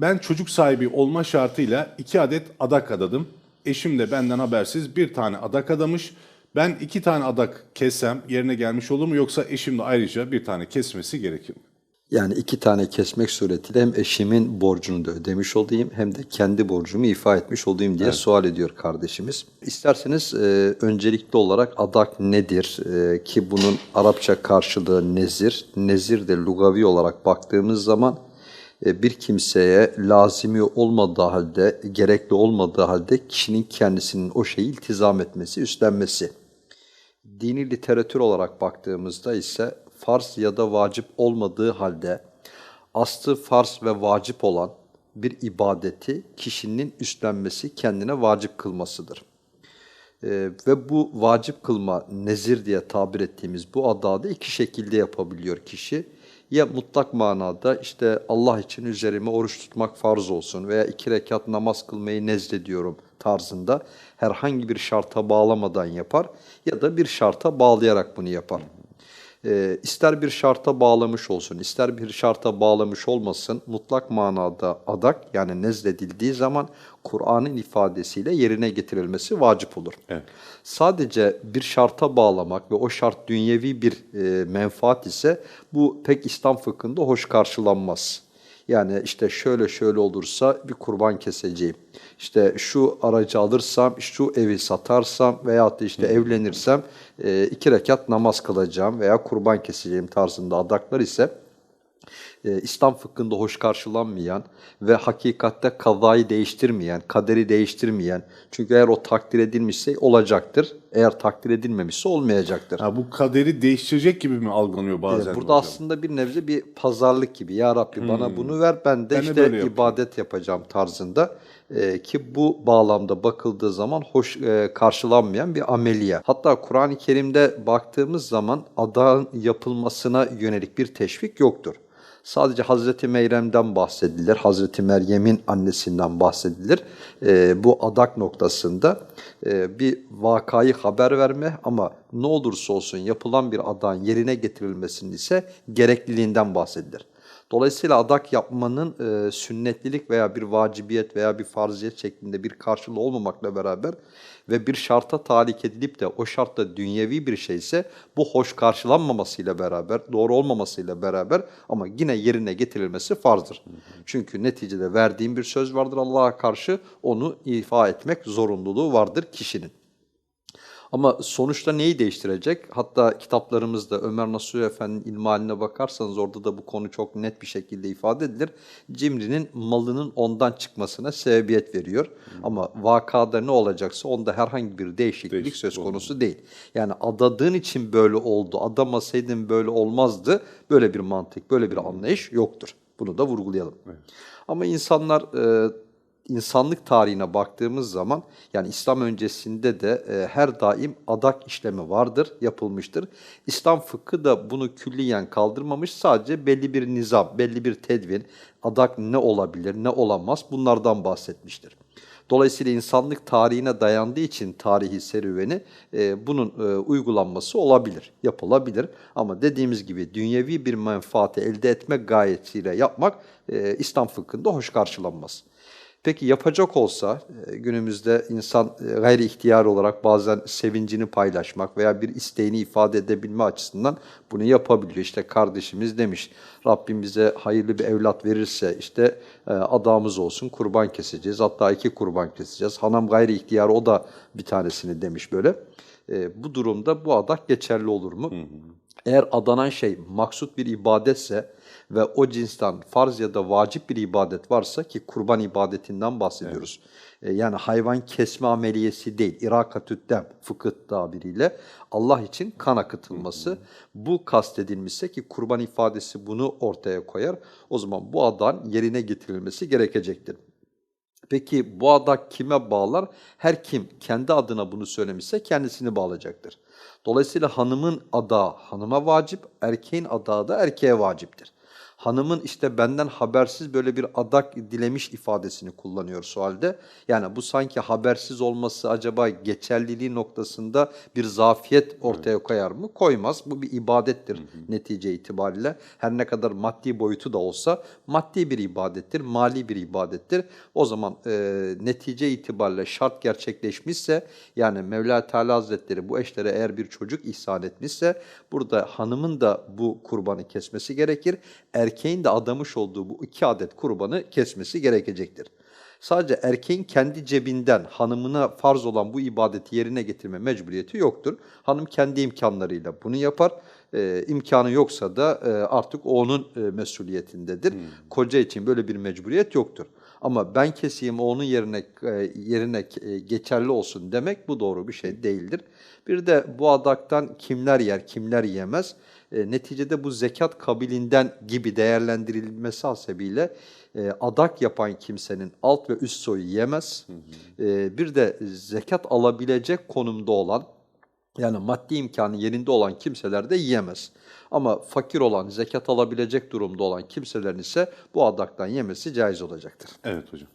Ben çocuk sahibi olma şartıyla iki adet adak adadım. Eşim de benden habersiz bir tane adak adamış. Ben iki tane adak kessem yerine gelmiş olur mu yoksa eşim de ayrıca bir tane kesmesi gerekir mi? Yani iki tane kesmek suretiyle hem eşimin borcunu da ödemiş olayım hem de kendi borcumu ifa etmiş olayım diye sual ediyor kardeşimiz. İsterseniz e, öncelikli olarak adak nedir E, ki bunun Arapça karşılığı nezir. Nezir de lugavi olarak baktığımız zaman bir kimseye lazimi olmadığı halde, gerekli olmadığı halde kişinin kendisinin o şeyi iltizam etmesi, üstlenmesi. Dini literatür olarak baktığımızda ise farz ya da vacip olmadığı halde aslı farz ve vacip olan bir ibadeti kişinin üstlenmesi, kendine vacip kılmasıdır. Ee, ve bu vacip kılma, nezir diye tabir ettiğimiz bu adadı iki şekilde yapabiliyor kişi. Ya mutlak manada işte Allah için üzerime oruç tutmak farz olsun veya iki rekat namaz kılmayı nezlediyorum tarzında herhangi bir şarta bağlamadan yapar ya da bir şarta bağlayarak bunu yapar. Ee, ister bir şarta bağlamış olsun, ister bir şarta bağlamış olmasın, mutlak manada adak yani nezledildiği zaman Kur'an'ın ifadesiyle yerine getirilmesi vacip olur. Evet. Sadece bir şarta bağlamak ve o şart dünyevi bir e, menfaat ise bu pek İslam fıkhında hoş karşılanmaz. Yani işte şöyle şöyle olursa bir kurban keseceğim. İşte şu aracı alırsam, şu evi satarsam veyahut da işte evlenirsem e, iki rekat namaz kılacağım veya kurban keseceğim tarzında adaklar ise e, İslam fıkhında hoş karşılanmayan ve hakikatte kazayı değiştirmeyen, kaderi değiştirmeyen. Çünkü eğer o takdir edilmişse olacaktır. Eğer takdir edilmemişse olmayacaktır. Ha, bu kaderi değiştirecek gibi mi algılanıyor bazen? Ee, Burada hocam? aslında bir nebze bir pazarlık gibi. Ya Rabbi bana bunu ver ben de Ben de işte yapayım. ibadet yapacağım tarzında. Ee, ki bu bağlamda bakıldığı zaman hoş e, karşılanmayan bir ameliye. Hatta Kur'an-ı Kerim'de baktığımız zaman adağın yapılmasına yönelik bir teşvik yoktur. Sadece Hazreti Meryem'den bahsedilir, Hazreti Meryem'in annesinden bahsedilir. Ee, bu adak noktasında e, bir vakayı haber verme ama ne olursa olsun yapılan bir adağın yerine getirilmesinin ise gerekliliğinden bahsedilir. Dolayısıyla adak yapmanın e, sünnetlilik veya bir vacibiyet veya bir farziyet şeklinde bir karşılığı olmamakla beraber ve bir şarta talik edilip de o şartta dünyevi bir şeyse bu hoş karşılanmamasıyla beraber, doğru olmamasıyla beraber ama yine yerine getirilmesi farzdır. Çünkü neticede verdiğim bir söz vardır Allah'a karşı onu ifa etmek zorunluluğu vardır kişinin. Ama sonuçta neyi değiştirecek? Hatta kitaplarımızda Ömer Nasuhi Efendi'nin ilmaline bakarsanız orada da bu konu çok net bir şekilde ifade edilir. Cimri'nin malının ondan çıkmasına sebebiyet veriyor. Ama vakada ne olacaksa onda herhangi bir değişiklik Değişiklik söz konusu değil. Yani adadığın için böyle oldu, adamasaydın böyle olmazdı. Böyle bir mantık, böyle bir anlayış yoktur. Bunu da vurgulayalım. Ama insanlar e, insanlık tarihine baktığımız zaman yani İslam öncesinde de e, her daim adak işlemi vardır, yapılmıştır. İslam fıkhı da bunu külliyen kaldırmamış. Sadece belli bir nizam, belli bir tedvin, adak ne olabilir, ne olamaz bunlardan bahsetmiştir. Dolayısıyla insanlık tarihine dayandığı için tarihi serüveni e, bunun e, uygulanması olabilir, yapılabilir. Ama dediğimiz gibi dünyevi bir menfaati elde etmek gayesiyle yapmak e, İslam fıkhında hoş karşılanmaz. Peki yapacak olsa e, günümüzde insan e, gayri ihtiyar olarak bazen sevincini paylaşmak veya bir isteğini ifade edebilme açısından bunu yapabiliyor. İşte kardeşimiz demiş Rabbim bize hayırlı bir evlat verirse işte e, adamız olsun kurban keseceğiz. Hatta iki kurban keseceğiz. Hanım gayri ihtiyar o da bir tanesini demiş böyle. Bu durumda bu adak geçerli olur mu? Eğer adanan şey maksut bir ibadetse ve o cinsten farz ya da vacip bir ibadet varsa ki kurban ibadetinden bahsediyoruz. E, Yani hayvan kesme ameliyesi değil, irakatüddem fıkıh tabiriyle Allah için kan akıtılması. Bu kastedilmişse ki kurban ifadesi bunu ortaya koyar. O zaman bu adan yerine getirilmesi gerekecektir. Peki bu adak kime bağlar? Her kim kendi adına bunu söylemişse kendisini bağlayacaktır. Dolayısıyla hanımın adağı hanıma vacip, erkeğin adağı da erkeğe vaciptir. Hanımın işte benden habersiz böyle bir adak dilemiş ifadesini kullanıyor sualde. Yani bu sanki habersiz olması acaba geçerliliği noktasında bir zafiyet ortaya koyar mı? Koymaz. Bu bir ibadettir netice itibariyle. Her ne kadar maddi boyutu da olsa maddi bir ibadettir, mali bir ibadettir. O zaman e, netice itibariyle şart gerçekleşmişse yani Mevla Teala Hazretleri bu eşlere eğer bir çocuk ihsan etmişse burada hanımın da bu kurbanı kesmesi gerekir. Erkeğin de adamış olduğu bu iki adet kurbanı kesmesi gerekecektir. Sadece erkeğin kendi cebinden hanımına farz olan bu ibadeti yerine getirme mecburiyeti yoktur. Hanım kendi imkanlarıyla bunu yapar. Ee, imkanı yoksa da e, artık o onun e, mesuliyetindedir. Koca için böyle bir mecburiyet yoktur. Ama ben keseyim onun yerine e, yerine e, geçerli olsun demek bu doğru bir şey değildir. Bir de bu adaktan kimler yer, kimler yemez? E, neticede bu zekat kabilinden gibi değerlendirilmesi hasebiyle e, adak yapan kimsenin alt ve üst soyu yemez. E, bir de zekat alabilecek konumda olan yani maddi imkanı yerinde olan kimseler de yiyemez. Ama fakir olan, zekat alabilecek durumda olan kimselerin ise bu adaktan yemesi caiz olacaktır. Evet hocam.